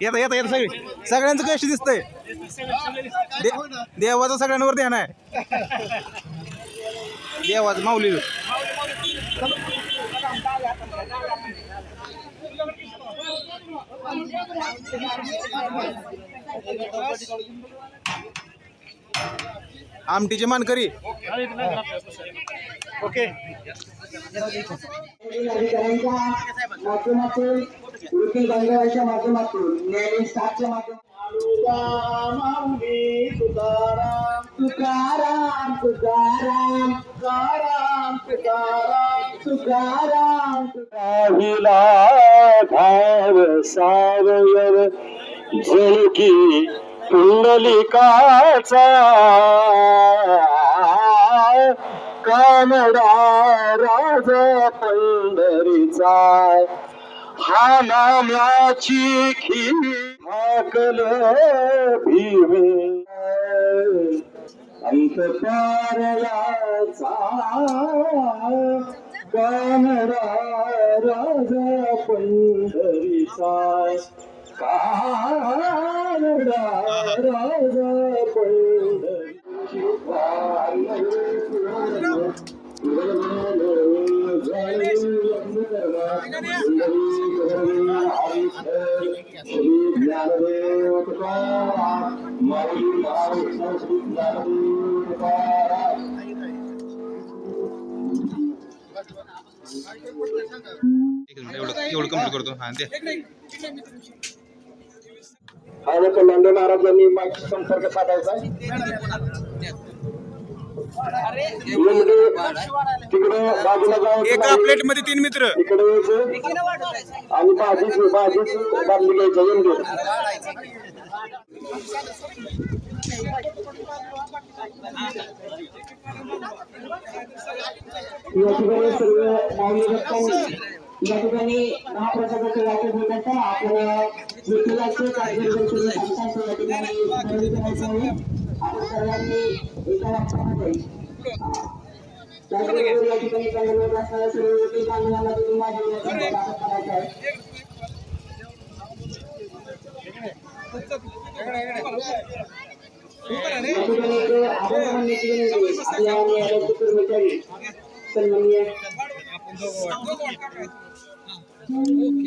येता येता येता सगळे. सगळ्यांचं कशी दिसतंय. दे- देवाचं सगळ्यांवर ध्यान आहे. देवाचं माऊली आमटीचे मानकरी. ओके. माध्यमातून वृत्ती बंगालच्या माध्यमातून माध्यमातून तुकाराम तुकाराम तुकाराम तुकाराम तुकाराम तुकाराम पुंडलिकाचा कानडा राजा पंढरीचा. हा नाम्याची खी हाकल भीमे अंत पारयाचा कानडा राजा पंढरीचा. कानडा राजा एवढं कंप्लीट करतो हा दे आजच्या महाराजांनी माझी संपर्क साधायचा. एका. प्लेटमध्ये तीन मित्र. इकडे आणि भाजीची भाजीची बादली घ्यायचं या ठिकाणी सर्व माऊली या ठिकाणी महाप्रसादाचे वाटप होत असताना आपण विठ्ठलाचे कार्यक्रम या ठिकाणी आपण सर्वांनी एका वाक्यामध्ये त्याचबरोबर या ठिकाणी चाललेलं असणाऱ्या सर्व वकील बांधवांना तुम्ही माझ्या विनंती वाटप करायचं आहे या